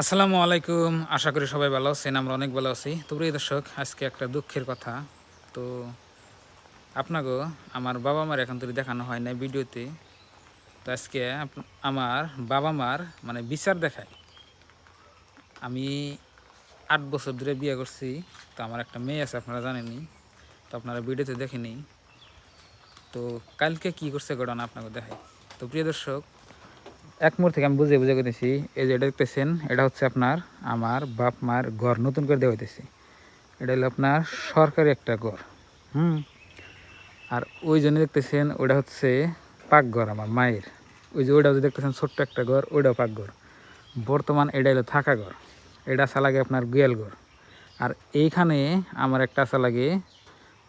আসসালামু আলাইকুম। আশা করি সবাই ভালো আছেন, আমরা অনেক ভালো আছি। তো প্রিয় দর্শক, আজকে একটা দুঃখের কথা। তো আপনাকেও আমার বাবা মার এখন তুলে দেখানো হয় না ভিডিওতে। তো আজকে আমার বাবা মার মানে বিচার দেখায়। আমি আট বছর ধরে বিয়ে করছি, তো আমার একটা মেয়ে আছে, আপনারা জানেননি তো আপনারা ভিডিওতে দেখেনি তো কালকে কি করছে ঘটনা আপনাকে দেখায় তো প্রিয় দর্শক এক মুহূর্ত থেকে আমি বুঝে বুঝে করেছি এই যে এটা দেখতেছেন, এটা হচ্ছে আপনার আমার বাপ মার ঘর নতুন করে দেওয়া হইতেছে। এটা হলো আপনার সরকারি একটা ঘর, হুম? আর ওই জন্য দেখতেছেন ওটা হচ্ছে পাকঘর আমার মায়ের। ওই যে ওইটাও যে দেখতেছেন, ছোট্ট একটা ঘর, ওইটাও পাকঘর। বর্তমান এটা হলো থাকা ঘর, এটা আসা লাগে আপনার গোয়াল ঘর। আর এইখানে আমার একটা আসা লাগে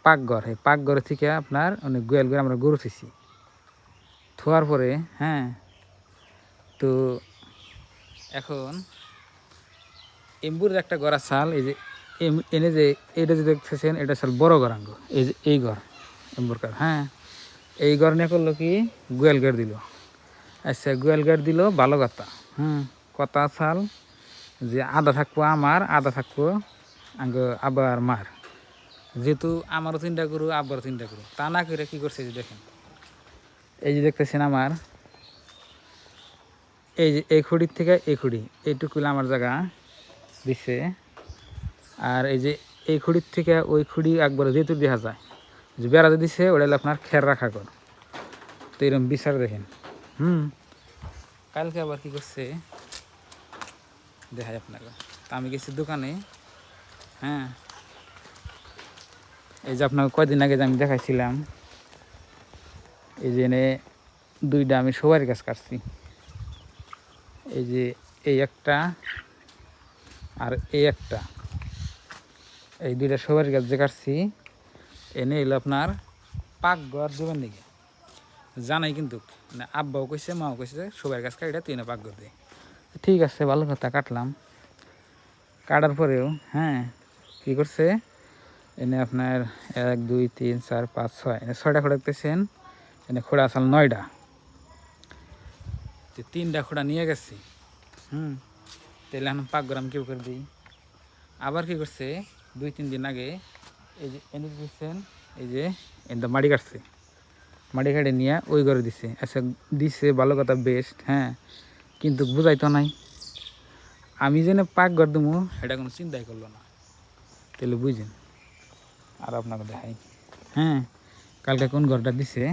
পাকঘর, এই পাকঘর থেকে আপনার অনেক গোয়াল ঘর আমরা গরু থুইছি। থোয়ার পরে হ্যাঁ তো এখন এম্বুর একটা গড়া চাল এই যে এনে যে এটা যে দেখতেছেন, এটা চাল বড় গড়াঙ্গ এই যে এই ঘর, এম্বুর কার হ্যাঁ। এই ঘর নিয়ে করল কি? গোয়াল গাড় দিল। আচ্ছা গোয়াল গাড় দিল ভালো কথা, হুম। কথা চাল যে আদা থাকব আমার, আদা থাকব আঙ্গ আবার মার। যেহেতু আমারও তিনটা গরু, আব্বারও তিনটা গরু, তা না করে কি করছে যে দেখেন। এই যে দেখতেছেন আমার এই যে এই খুঁড়ির থেকে এই খুঁড়ি এইটুকু আমার জায়গা দিছে। আর এই যে এই খুঁড়ির থেকে ওই খুঁড়ি একবার যেহেতু দেখা যায়, যে বেড়াতে দিছে, ওটা আপনার খের রাখা কর তো এরকম বিচার দেখেন। হুম। কালকে আবার কি করছে? দেখাই আপনাকে। তা আমি গেছি দোকানে হ্যাঁ? এই যে আপনাকে কয়দিন আগে যে আমি দেখাইছিলাম, এই যে দুইটা আমি সবার গাছ কাটছি। এই যে এই একটা আর এই একটা। এই দুইটা সবার গাছ যে কাটছি এনে এলো আপনার পাক পাকঘর দেবেন নাকি জানাই কিন্তু মানে আব্বাও কইছে, মাও কইছে সবার গাছ কাটিটা তুই না পাকঘর দে। ঠিক আছে, ভালো কথা, কাটলাম। কাটার পরেও হ্যাঁ কী করছে? এনে আপনার এক, দুই, তিন, চার, পাঁচ, ছয় এনে ছয়টা খোড়া দেখতেছেন। এনে খোড়া আসাল নয়টা। তো তিনটা খোড়া নিয়ে গেছি। হুম। তাহলে এখন পাক আমি কেউ করে দিই। আবার কি করছে দুই তিন দিন আগে এই যে এনে দিচ্ছেন এই যে এনে মাটি কাটছে। মাটি কাটে নিয়ে ওই ঘরে দিছে। আচ্ছা দিছে ভালো কথা বেস্ট হ্যাঁ। কিন্তু বুঝাইতো নাই। আমি যেন পাক পাকঘর দেবো এটা কোনো চিন্তাই করল না। তাহলে বুঝেন আর আপনাকে দেখাই। হ্যাঁ কালকে কোন ঘরটা দিছে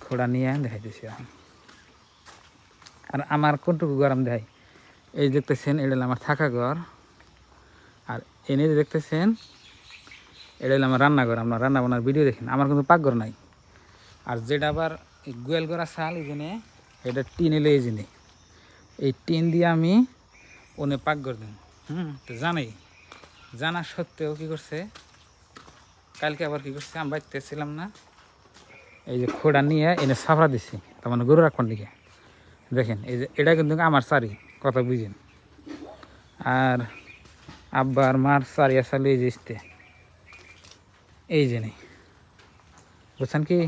খোড়া নিয়ে দেখাইতেছি এখন। আর আমার কোনটুকু গরম দেয় এই দেখতেছেন, এটা আমার থাকা ঘর। আর এনে যে দেখতেছেন, এটা আমার রান্নাঘর। আপনার রান্না বান্নার ভিডিও দেখেন, আমার কিন্তু পাকঘর নাই। আর যেটা আবার গোয়াল গড়া চাল জন্যে এটা টিন এলে এই জন্যে এই টিন দিয়ে আমি ওনে পাকঘর দিন হুম, তো জানাই জানা সত্ত্বেও কী করছে? কালকে আবার কী করছে? আমি বাড়িতে ছিলাম না। এই যে খোড়া নিয়ে এনে সাফরা দিছি। তার মানে গরু রাখবার দিকে দেখেন, এই যে এটা কিন্তু আমার সারি কথা বুঝেন। আর আব্বার মার সারি আসলে এই যে। এই যে নেই। বুঝছেন কি?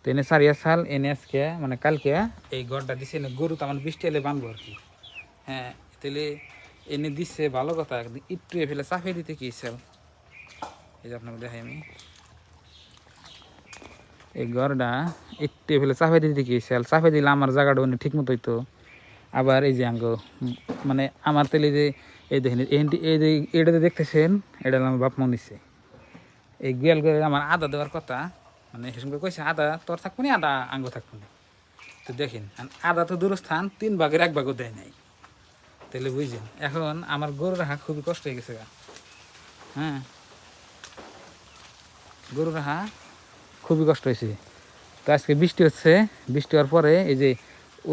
তো এনে সারি সাল এনে আজকে মানে কালকে এই ঘরটা দিছে, এনে গরু তো আমার বৃষ্টি এলে বানবো আর কি। হ্যাঁ তাহলে এনে দিচ্ছে ভালো কথা একটু ফেলে চাফে দিতে কি চাল এই যে আপনাকে দেখাই আমি। এই ঘরটা একটু ফেলে চাপে দিতে কি চাল চাপে দিলে আমার জায়গাটা মানে ঠিক মতো হইতো আবার এই যে আঙ্গ মানে আমার তেলে যে এই দেখেন, এই- যে এটাতে দেখতেছেন, এটা আমার বাপ মন দিচ্ছে এই গোয়াল করে আমার আদা দেওয়ার কথা মানে সেসঙ্গে কইছে, আদা তোর থাকব না, আদা আঙ্গ থাকব না? তো দেখেন আদা তো দূরস্থান, তিন ভাগের এক ভাগও দেয় নাই। তাহলে বুঝছেন, এখন আমার গরু রাখা খুবই কষ্ট হয়ে গেছে। হ্যাঁ? গরু রাখা খুবই কষ্ট হয়েছে। তো আজকে বৃষ্টি হচ্ছে, বৃষ্টি হওয়ার পরে এই যে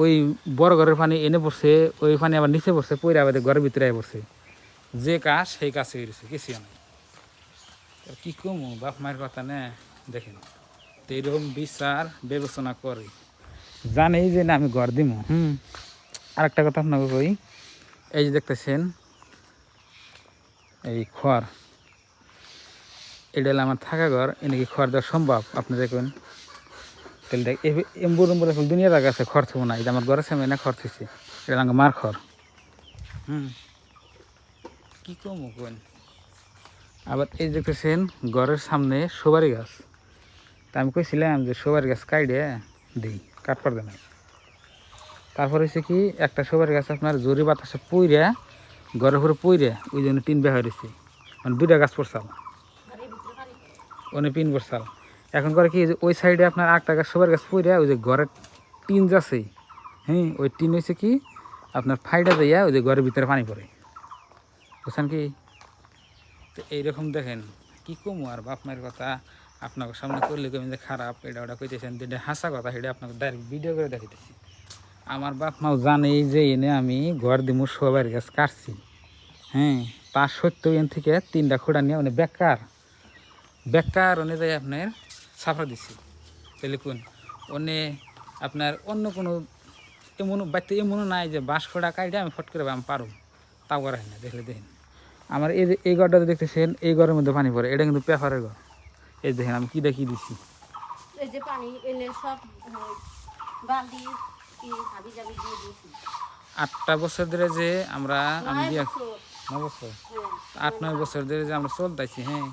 ওই বড় ঘরের পানি এনে পড়ছে, ওই পানি আবার নিচে পড়ছে পরে আবার ঘরের ভিতরে পড়ছে। যে কাজ, সেই কাজ হয়ে গেছে কিছু তো কি কমু, বাপ মায়ের কথা না, দেখেন। তো এরকম বিচার, বিবেচনা করে। জানেই যে না, আমি ঘর দিব হুম, আরেকটা কথা আপনাকে কই, এই যে দেখতেছেন, এই খড়। এটা হলো আমার থাকা ঘর এনেকি খড় দেওয়া সম্ভব? আপনি দেখুন তাহলে দেখ এম্বুর এম্বুর এখন দুনিয়া জায়গা আছে, খড় থবো না। এটা আমার ঘরের সামনে না খড় থুইছে, এটা আমার মার খড়। হুম। কি কম আবার এই দেখতেছেন, ঘরের সামনে সুপারি গাছ। তা আমি কইছিলাম যে সুপারি গাছ কাইডে দিই কাটপার দেন তারপর হচ্ছে কি, একটা সুপারি গাছ আপনার জরি বাতাসে পুইরে, ঘরের উপরে পুইরে, ওই জন্য টিন বের হয়েছে মানে দুইটা গাছ পড়ছাল ওনে পিন পড়ছাল এখন করে কি, ওই সাইডে আপনার আটটা গাছ, সবার গাছ পুইরে ওই যে ঘরের টিন যাচ্ছে হ্যাঁ ওই টিন হয়েছে কি, আপনার ফাইডা যাইয়া ওই যে ঘরের ভিতরে পানি পড়ে। বুঝছেন কি? তো এইরকম দেখেন, কি কমু আর বাপ মায়ের কথা, আপনাকে সামনে করলে কমি যে খারাপ, এটা ওটা কইতেছেন যেটা হাসা কথা, সেটা আপনাকে ডাইরেক্ট ভিডিও করে দেখাইতেছি। আমার বাপ মাও জানেই যে এনে আমি ঘর দিমু, সবার গাছ কাটছি। হ্যাঁ তার সত্ত্বেও এন থেকে তিনটা খোড়া নিয়ে মানে বেকার। বেকার অনুযায়ী আপনার সাফা দিছি। তাহলে কোন অনে আপনার অন্য কোনো এমন বাড়িতে এমনও নাই যে বাঁশ খোড়া কাইডে আমি ফট করে আমি পারো তাও করা হয় না দেখলে দেখেন। আমার এই যে এই ঘরটাতে দেখতেছেন এই ঘরের মধ্যে পানি পড়ে। এটা কিন্তু পেপারের ঘর। এই দেখেন আমি কি দেখি দিছি? এই যে পানি সব আটটা বছর ধরে যে আমরা আমি হ্যাঁ। আট নয় বছর। ধরে যে আমরা চলতেছি হ্যাঁ।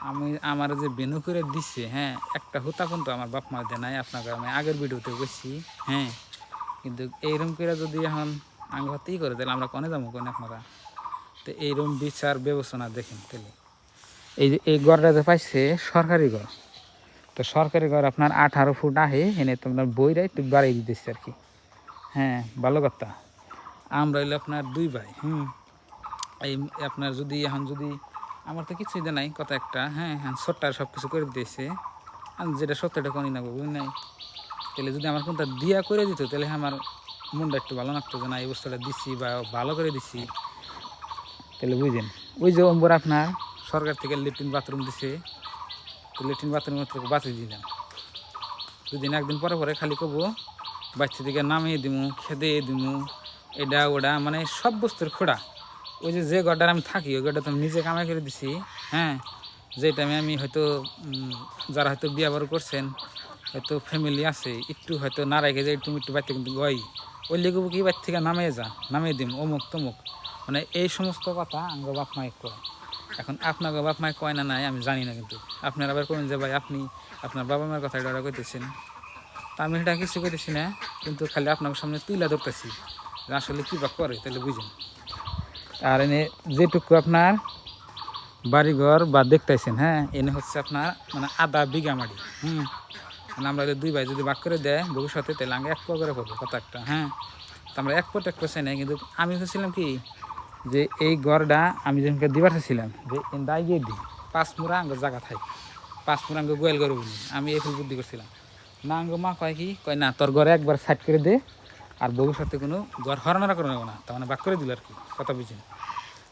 আমি আমার যে বেনু করে দিচ্ছে হ্যাঁ একটা হুতা কিন্তু আমার বাপ মা দেয় নাই, আপনাকে আমি আগের ভিডিওতে বলছি হ্যাঁ কিন্তু এইরকম করে যদি এখন আগে হতেই করে, তাহলে আমরা কনে যাব, কোনে আপনারা? তো এইরকম বিচার বিবেচনা দেখেন তাহলে। এই যে, এই ঘরটা যে পাইছে, সরকারি ঘর তো সরকারি ঘর আপনার আঠারো ফুট আহে, এনে তো আপনার বইরা একটু বাড়িয়ে দিতেছে আর কি। হ্যাঁ ভালো কথা। আমরা হইলে আপনার দুই ভাই, হুম। এই আপনার যদি এখন যদি আমার তো কিছুই দেয় নাই, কথা একটা। হ্যাঁ হ্যাঁ ছোট্টার সব কিছু করে দিয়েছে। আমি যেটা সত্যটা কোনি না বুঝলি নাই। তাহলে যদি আমার কোনটা দিয়া করে দিত, তাহলে আমার মনটা একটু ভালো লাগতো যে না, এই বস্তুটা দিচ্ছি বা ভালো করে দিচ্ছি তাহলে বুঝলেন ওই যে অম্বর আপনার, সরকার থেকে লেট্রিন বাথরুম দিছে। তো লেট্রিন বাথরুমের থেকে বাঁচিয়ে দিলাম। দুদিন একদিন পরে পরে খালি কবো বাচ্চা থেকে নামিয়ে দিমু, খেদে দিমু, এটা ওটা মানে সব বস্তুর খোড়া। ওই যে যে গড্ডার আমি থাকি, ওই গড্ডা তো আমি নিজে কামাই করে দিছি হ্যাঁ? যে টাইমে আমি হয়তো যারা হয়তো বিয়া বারো করছেন, হয়তো ফ্যামিলি আছে, একটু হয়তো নাড়াই গেছে একটু একটু বাচ্চা কিন্তু গই। ওই লেগু কি বাচ্চা থেকে নামিয়ে যা, নামিয়ে দিম, অমুক তমুক। মানে এই সমস্ত কথা আমার বাপ মায়ের কয়। এখন আপনাকে বাপ মায়ের কয় না নাই, আমি জানি না কিন্তু। আপনারা আবার কোন যে, ভাই, আপনি, আপনার বাবা মায়ের কথা এটা কইতেছেন। তা আমি এটা কিছু কইতেছি না, কিন্তু খালি আপনার সামনে তুইলা ধরতেছি আসলে কী বা করে তাহলে বুঝেন। আর এনে যেটুকু আপনার বাড়িঘর বা দেখতেছেন হ্যাঁ এনে হচ্ছে আপনার মানে আধা বিঘা মাটি, হুম। মানে আমরা দুই ভাই যদি ভাগ করে দেয় ভবিষ্যতে, তাহলে আগে এক পর করে পড়ব কত একটা হ্যাঁ। তো আমরা এক পর এক করছে না কিন্তু আমি হচ্ছিলাম কি, যে এই গড়টা আমি যেমন দিবার চাইছিলাম যে দায় গিয়ে দিই। পাঁচ মুড়া আঙ্গ জায়গা থাই, পাঁচ মুড়া আঙ্গ গোয়াল বলি, আমি এই ফুল বুদ্ধি করছিলাম। না আঙ্গ মা কয় কি, কয় না, তোর ঘরে একবার সাইড করে দে আর ভবিষ্যতে কোনো ঘর হরানোরা করে নেব না। তার মানে বাক করে দিল আর কি, কথা বুঝছেন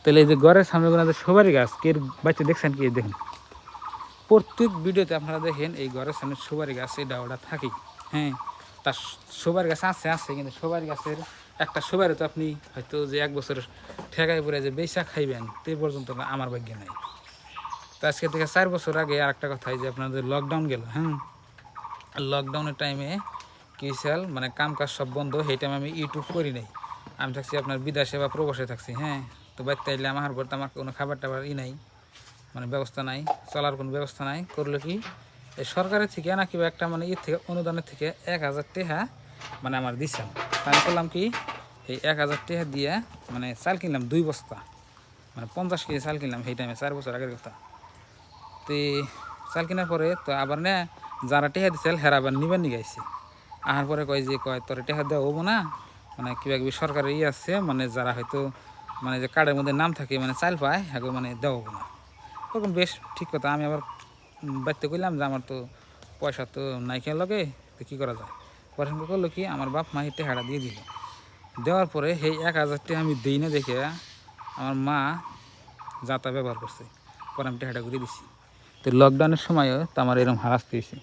তাহলে এই যে ঘরের সামনে কোনো সবারই গাছ, কে বাচ্চা দেখছেন কি? দেখেন। প্রত্যেক ভিডিওতে আপনারা দেখেন এই ঘরের সামনে সুপারি গাছ এটা ওটা থাকে হ্যাঁ তার সুপারি গাছ আছে আছে, কিন্তু সুপারি গাছের একটা সুপারি তো আপনি হয়তো যে এক বছর ঠেকায় পড়ে যে বেসা খাইবেন, তে পর্যন্ত আমার ভাগ্যে নাই। তো আজকে থেকে চার বছর আগে আর একটা কথা, এই যে আপনাদের লকডাউন গেল হ্যাঁ? লকডাউনের টাইমে কি চাল মানে কাম কাজ সব বন্ধ, সেই টাইমে আমি ইউটিউব করি নাই। আমি থাকছি আপনার বিদেশে বা প্রবাসে থাকছি হ্যাঁ? তো বাড়িতে আইলে আমার ঘর তো আমার কোনো খাবার টাবার ই নাই মানে ব্যবস্থা নাই, চলার কোনো ব্যবস্থা নাই। করলে কি এই সরকারের থেকে না কিবা একটা মানে ইয়ে থেকে অনুদানের থেকে এক হাজার টাকা মানে আমার দিচ্ছেন আমি করলাম কি, এই এক হাজার টাকা দিয়ে মানে চাল কিনলাম দুই বস্তা। মানে পঞ্চাশ কেজি চাল কিনলাম সেই টাইমে চার বছর আগের কথা। তো চাল কেনার পরে তো আবার না যারা টেহা দিছিল হেরা আবার নিবার নিগাইছে আহার পরে কয় যে, কয়, তোর টেহা দেওয়া হব না? মানে কিবা কিবি সরকারের ইয়ে আছে মানে যারা হয়তো মানে যে কার্ডের মধ্যে নাম থাকে মানে চাল পায় হ্যাঁ মানে দেওয়া হব না। ওরকম বেশ ঠিক কথা, আমি আবার বাড়িতে কইলাম যে, আমার তো পয়সা তো নাই লগে, তো কী করা যায়? সঙ্গে করল কি, আমার বাপ মা এই টেহাটা দিয়ে দিল। দেওয়ার পরে সেই এক হাজার টাকা আমি দিই না দেখে আমার মা যাতা ব্যবহার করছে। পরে আমি টেহাটা করে দিছি। তো লকডাউনের সময়ও তো আমার এরকম হারাস্তে হয়েছে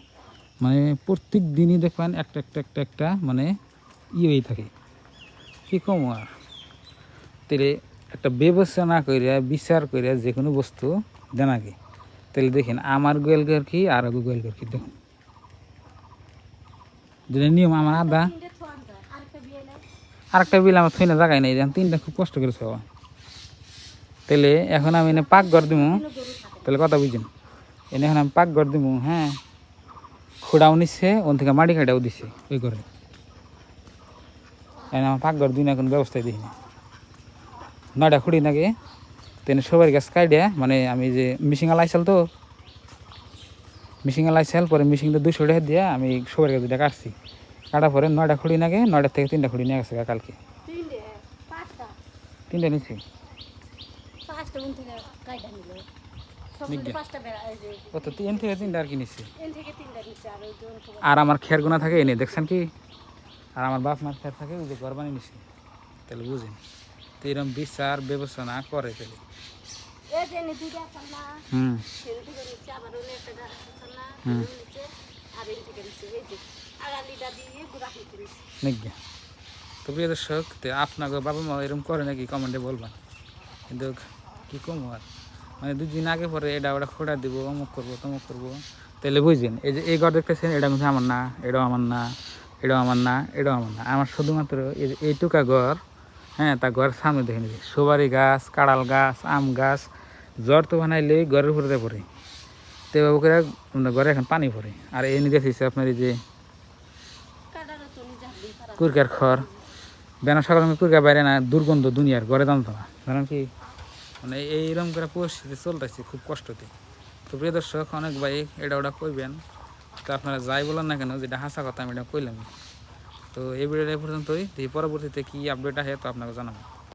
মানে প্রত্যেক দিনই দেখবেন একটা একটা একটা একটা মানে ইয়ে হয়ে থাকে। কী কম আর? তাহলে একটা বিবেচনা করিয়া বিচার করিয়া যে কোনো বস্তু দেনাকে তাহলে দেখেন, আমার গোয়েল ঘর কি, আর গোয়েল ঘর কি, দেখুন। নিয়ম আমার আদা। নাই। আরেকটা বিল আমার থইনা জায়গায় নেই যেমন তিনটা খুব কষ্ট করে খাওয়া তাহলে এখন আমি এনে পাক ঘর থাকে তাহলে কথা বুঝেন এনে এখন আমি পাক ঘর দিমু হ্যাঁ। খুঁড়াও নিচ্ছে ওন থেকে মাটি খাটাও দিছে ওই ঘরে। এখন আমার পাক ঘর দিন এখন ব্যবস্থায় দিই না। নয়টা খুঁড়ি নাকি তেনে সবার গাছ কাইডিয়া মানে আমি যে মিশিং লাইছাল তো মিশিং লাইছাল পরে মিশিংটা দুশো টাকা দিয়ে আমি সবার গাছ দুটা কাটছি। কাটার পরে নয়টা খুঁড়ি নাকি নয়টার থেকে তিনটা খুঁড়ি নিয়ে গেছে কালকে। তিনটা নিচ্ছি ও তো থেকে তিনটা আর কি নিচ্ছি আর আমার খের গোনা থাকে এনে দেখছেন কি? আর আমার বাপ মার খের থাকে ওই যে ঘর বানিয়ে নিছি। তাহলে বুঝেন তো এরকম বিচার বিবেচনা করে তাহলে না হুম। না হুম। নিজ্ঞা। তো প্রিয় দর্শক তো আপনাকে বাবা মা এরকম করে নাকি কমেন্টে বলবেন? কিন্তু কি কম আর? মানে দুদিন আগে পরে এটা ওটা খোঁড়া দিব, অমুক করব, তমুক করব। তাহলে বুঝছেন, এই যে এই ঘর দেখতেছেন এটা কিন্তু আমার না, এটাও আমার না, এটাও আমার না, এটাও আমার না। আমার শুধুমাত্র এই যে এইটুকা ঘর হ্যাঁ তা ঘরের সামনে দেখে নিবি সুপারি গাছ, কাড়াল গাছ, আম গাছ, জ্বর তো বানাইলে ঘরের উপরে পড়ে। তো এভাবে করে মানে ঘরে এখন পানি পড়ে। আর এই নিয়ে দেখেছি আপনার এই যে কুরকার খড়। বেনা সকাল আমি কুরকার বাইরে না, দুর্গন্ধ দুনিয়ার, ঘরে জানতো না। কারণ কি মানে এইরকম করে পরিস্থিতি চলতেছে খুব কষ্টতে। তো প্রিয় দর্শক, অনেক ভাই এটা ওটা কইবেন, তো আপনারা যাই বলেন না কেন, যেটা হাসা কথা আমি এটা কইলাম তো এই ভিডিওটা পর্যন্তই পরবর্তীতে কী আপডেট আছে তো আপনাকে জানাব।